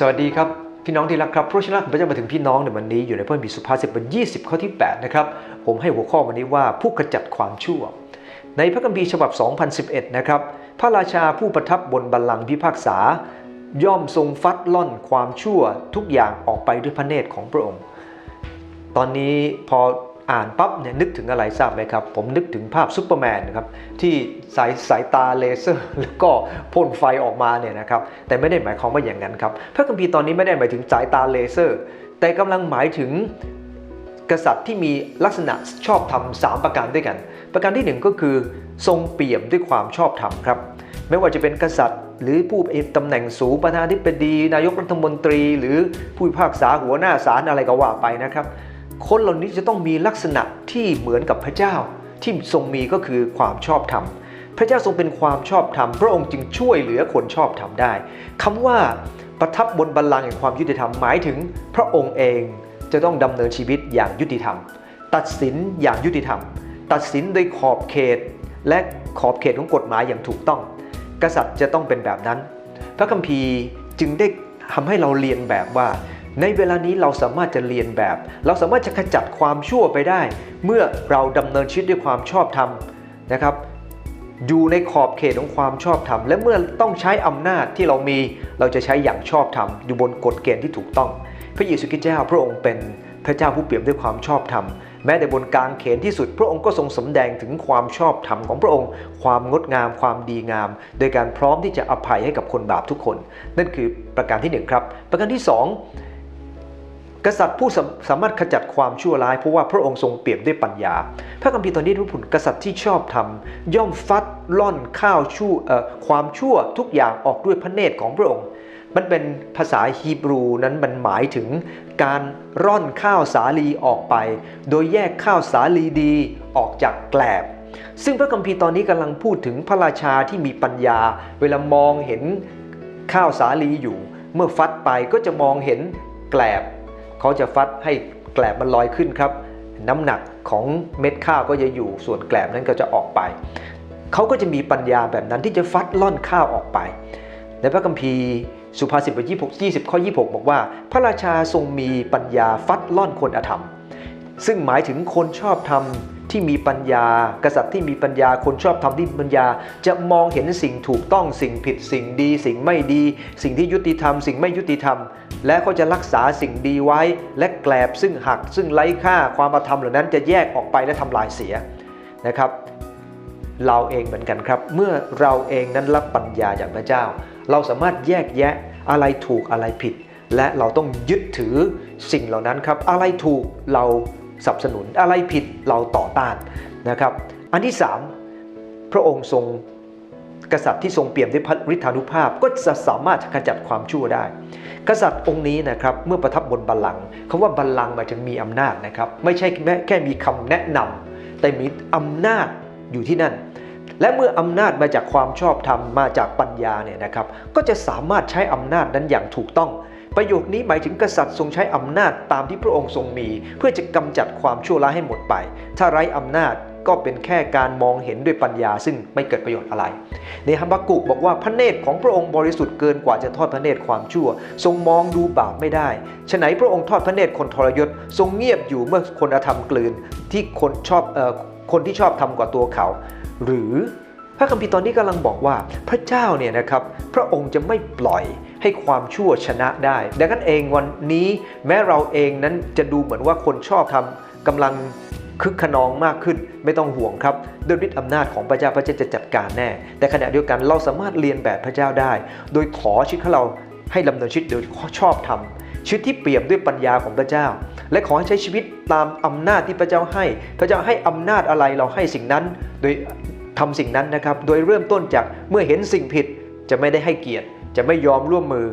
สวัสดีครับพี่น้องที่รักครับพระชนะของพระเจ้ามาถึงพี่น้องในวันนี้อยู่ในพระคัมภีร์สุภาษิตบท20 ข้อที่ 8 นะครับ ผมให้หัวข้อวันนี้ว่าผู้ขจัดความชั่ว ในพระคัมภีร์ฉบับ 2011 นะครับ พระราชาผู้ประทับบนบัลลังก์พิพากษา ย่อมทรงฟัดล่อนความชั่วทุกอย่างออกไปด้วยพระเนตรของพระองค์ ตอนนี้พอ อ่านปั๊บเนี่ยนึกถึงอะไรทราบไหมครับ ผมนึกถึงภาพซูเปอร์แมนนะครับที่สายสายตาเลเซอร์ แล้วก็พ่นไฟออกมาเนี่ยนะครับแต่ไม่ได้หมายความว่าอย่างนั้นครับพระคัมภีร์ตอนนี้ไม่ได้หมายถึงสายตาเลเซอร์ แต่กำลังหมายถึงกษัตริย์ที่มีลักษณะชอบธรรมสามประการด้วยกัน ประการที่หนึ่งก็คือทรงเปี่ยมด้วยความชอบธรรมครับไม่ว่าจะเป็นกษัตริย์ หรือผู้มีตำแหน่งสูงประธานาธิบดี นายกรัฐมนตรี หรือผู้พิพากษาหัวหน้าศาลอะไรก็ว่าไปนะครับ คนเหล่านี้จะต้องมีลักษณะที่เหมือนกับพระเจ้า ที่ทรงมีก็คือความชอบธรรม พระเจ้าทรงเป็นความชอบธรรม พระองค์จึงช่วยเหลือคนชอบธรรมได้คำว่าประทับบนบัลลังก์แห่งความยุติธรรมหมายถึง พระองค์เองจะต้องดำเนินชีวิตอย่างยุติธรรม ตัดสินอย่างยุติธรรม ตัดสินโดยขอบเขต และขอบเขตของกฎหมายอย่างถูกต้อง กษัตริย์จะต้องเป็นแบบนั้น พระคัมภีร์จึงได้ทำให้เราเรียนแบบว่า ในเวลานี้เราสามารถจะเรียนแบบ เราสามารถจะขจัดความชั่วไปได้ เมื่อเราดำเนินชีวิตด้วยความชอบธรรมนะครับ อยู่ในขอบเขตของความชอบธรรม และเมื่อต้องใช้อำนาจที่เรามีเราจะใช้อย่างชอบธรรม อยู่บนกฎเกณฑ์ที่ถูกต้อง พระเยซูคริสต์เจ้าพระองค์เป็นพระเจ้าผู้เปี่ยมด้วยความชอบธรรม แม้แต่บนกลางเขนที่สุด พระองค์ก็ทรงสำแดงถึงความชอบธรรมของพระองค์ ความงดงาม ความดีงาม โดยการพร้อมที่จะอภัยให้กับคนบาปทุกคน นั่นคือประการที่หนึ่งครับประการที่สอง กษัตริย์ผู้สามารถขจัดความชั่วร้าย เพราะว่าพระองค์ทรงเปี่ยมด้วยปัญญา พระคัมภีร์ตอนนี้รู้ผลกษัตริย์ที่ชอบธรรมย่อมฟัดล่อนข้าวชั่วความชั่วทุกอย่างออกด้วยพระเนตรของพระองค์ มันเป็นภาษาฮีบรูนั้นมันหมายถึงการร่อนข้าวสาลีออกไป โดยแยกข้าวสาลีดีออกจากแกลบซึ่งพระคัมภีร์ตอนนี้กำลังพูดถึงพระราชาที่มีปัญญา เวลามองเห็นข้าวสาลีอยู่ เมื่อฟัดไปก็จะมองเห็นแกลบ เขาจะฟัดให้แกลบมันลอยขึ้นครับ น้ำหนักของเม็ดข้าวก็จะอยู่ส่วนแกลบนั้นก็จะออกไป เขาก็จะมีปัญญาแบบนั้นที่จะฟัดล่อนข้าวออกไป ในพระคัมภีร์สุภาษิตบท26 20 ข้อ 26 บอกว่า พระราชาทรงมีปัญญาฟัดล่อนคนอธรรม ซึ่งหมายถึงคนชอบทำ ที่มีปัญญา กษัตริย์ที่มีปัญญาคนชอบธรรมที่ปัญญา จะมองเห็นสิ่งถูกต้องสิ่งผิดสิ่งดี สิ่งไม่ดี สิ่งที่ยุติธรรม สิ่งไม่ยุติธรรม และก็จะรักษาสิ่งดีไว้ และแกลบซึ่งหัก ซึ่งไร้ค่าความธรรมเหล่านั้นจะแยกออกไปและทำลายเสียนะครับ เราเองเหมือนกันครับ เมื่อเราเองนั้นรับปัญญาจากพระเจ้า เราสามารถแยกแยะอะไรถูกอะไรผิด และเราต้องยึดถือสิ่งเหล่านั้นครับ อะไรถูกเรา สนับสนุนอะไรผิดเราต่อต้านนะครับ อันที่ 3 พระองค์ทรงกษัตริย์ที่ทรงเปี่ยมด้วยพระฤทธานุภาพก็จะสามารถขจัดความชั่วได้ กษัตริย์องค์นี้นะครับเมื่อประทับบนบัลลังก์คำว่าบัลลังก์หมายถึงมีอำนาจนะครับไม่ใช่แค่แค่มีคำแนะนำแต่มีอำนาจอยู่ที่นั่น และเมื่ออำนาจมาจากความชอบธรรมมาจากปัญญาเนี่ยนะครับก็จะสามารถใช้อำนาจนั้นอย่างถูกต้อง ประโยคนี้หมายถึงกษัตริย์ทรงใช้อำนาจตามที่พระองค์ทรงมี เพื่อจะกำจัดความชั่วร้ายให้หมดไป ถ้าไร้อำนาจก็เป็นแค่การมองเห็นด้วยปัญญาซึ่งไม่เกิดประโยชน์อะไรในฮัมบากุกบอกว่าพระเนตรของพระองค์บริสุทธิ์เกินกว่าจะทอดพระเนตรความชั่ว ทรงมองดูบาปไม่ได้ฉะไหนพระองค์ทอดพระเนตรคนทรยศทรงเงียบอยู่เมื่อคนอธรรมกลืนที่คนชอบออคนที่ชอบทำกว่าตัวเขา หรือ พระคัมภีร์ตอนนี้กำลังบอกว่าพระเจ้าเนี่ยนะครับพระองค์จะไม่ปล่อยให้ความชั่วชนะได้ ดังนั้นเองวันนี้แม้เราเองนั้นจะดูเหมือนว่าคนชอบทำกำลังคึกขนองมากขึ้นไม่ต้องห่วงครับด้วยฤทธิอำนาจของพระเจ้าพระเจ้าจะจัดการแน่ แต่ขณะเดียวกันเราสามารถเรียนแบบพระเจ้าได้ โดยขอชีวิตของเราให้ดำเนินชีวิตโดยชอบทำชีวิตที่เปี่ยมด้วยปัญญาของพระเจ้า และขอให้ใช้ชีวิตตามอำนาจที่พระเจ้าให้ พระเจ้าให้อำนาจอะไรเราให้สิ่งนั้น โดย ทำสิ่งนั้นนะครับ โดยเริ่มต้นจากเมื่อเห็นสิ่งผิดจะไม่ได้ให้เกียรติ จะไม่ยอมร่วมมือ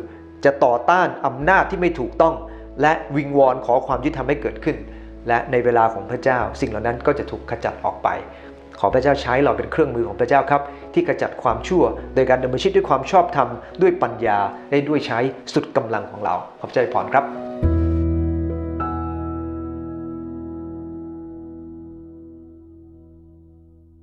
จะต่อต้านอำนาจที่ไม่ถูกต้อง และวิงวอนขอความยุติธรรมให้เกิดขึ้น และในเวลาของพระเจ้า สิ่งเหล่านั้นก็จะถูกขจัดออกไป ขอพระเจ้าใช้เราเป็นเครื่องมือของพระเจ้าครับ ที่ขจัดความชั่ว โดยการดำเนินชีวิตด้วยความชอบธรรมด้วยปัญญาและด้วยใช้สุดกำลังของเราขอบใจพรครับ